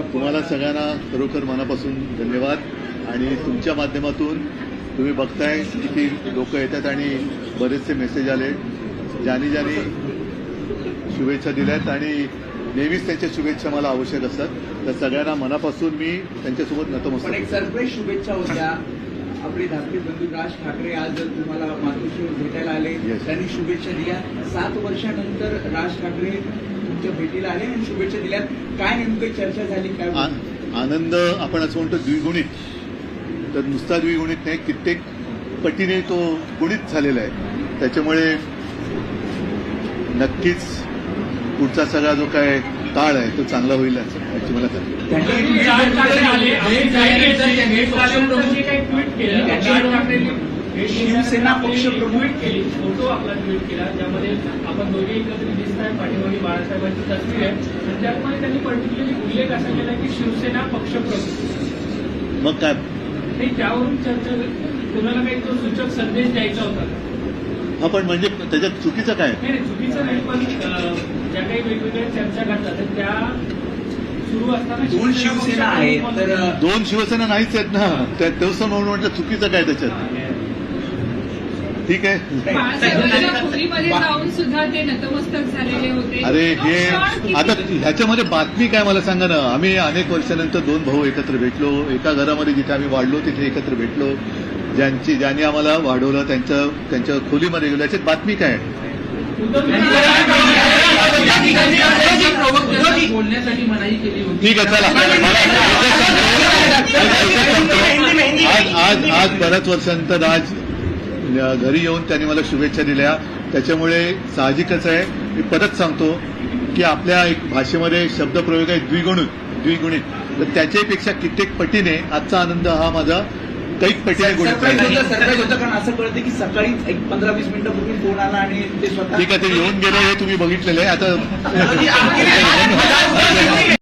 तुम्हाला सगळ्यांना खरोखर मनापासून धन्यवाद. आणि तुमच्या माध्यमातून तुम्ही बघताय किती लोक येतात आणि बरेचसे मेसेज आले. ज्यांनी ज्यांनी शुभेच्छा दिल्यात आणि नेहमीच त्यांच्या शुभेच्छा मला आवश्यक असतात. तर सगळ्यांना मनापासून मी त्यांच्यासोबत एक सरप्राईज शुभेच्छा होत्या. आपले धाकटे बंधू राज ठाकरे आज तुम्हाला मातोश्रीवर भेटायला आले. त्यांनी शुभेच्छा दिल्या. सात वर्षानंतर राज ठाकरे तुमच्या भेटीला आले आणि शुभेच्छा दिल्या काय नेमकं चर्चा झाली काय आनंद आपण असं म्हणतो द्विगुणित. तर नुसता द्विगुणित नाही कित्येक पटीने तो गुणित झालेला आहे. त्याच्यामुळे नक्कीच पुढचा सगळा जो काय काळ आहे तो चांगला होईल असं याची मला खात्री आहे. शिवसेना पक्षप्रमुख ट्विट केली. फोटो आपला ट्विट केला ज्यामध्ये आपण दोघे एकत्रित दिसत आहे पाठीमागे बाळासाहेबांची तस्वीर आहे. आणि त्यामध्ये त्यांनी पर्टिक्युलरली उल्लेख असा केला की शिवसेना पक्षप्रमुख मग काय? नाही त्यावरून चर्चा कुणाला काही तो सूचक संदेश द्यायचा होता? हा पण म्हणजे त्याच्यात चुकीचं काय? नाही, चुकीचं नाही पण ज्या काही वेगवेगळ्या चर्चा घडतात तर त्या सुरू असताना दोन शिवसेना आहेत तर दोन शिवसेना नाहीच आहेत ना. त्या तसं म्हणून म्हटलं चुकीचं काय त्याच्यात ठीक आहे बाळासाहेबांच्या खोलीमध्ये जाऊन सुद्धा ते नतमस्तक झालेले होते. अरे हे आता ह्याच्यामध्ये बातमी काय मला सांगा ना? आम्ही अनेक वर्षानंतर दोन भाऊ एकत्र भेटलो. एका घरामध्ये जिथे आम्ही वाढलो तिथे एकत्र भेटलो. ज्यांची ज्यांनी आम्हाला वाढवलं त्यांच्या त्यांच्या खोलीमध्ये गेलो. याच्यात बातमी काय आहे? ठीक आहे चला. आज आज आज बऱ्याच वर्षानंतर आज घरी येऊन त्यांनी मला शुभेच्छा दिल्या. त्याच्यामुळे साहजिकच आहे. मी परत सांगतो की आपल्या एक भाषेमध्ये शब्दप्रयोग आहे द्विगुणित द्विगुणित. तर त्याच्यापेक्षा कित्येक पटीने आजचा आनंद हा माझा कैक पटीने गुणित. होतं कारण असं कळतं की सकाळी एक पंधरा वीस मिनिटापूर्वी फोन आला आणि ते स्वतः ठीक आहे ते येऊन गेले हे तुम्ही बघितलेलं आहे. आता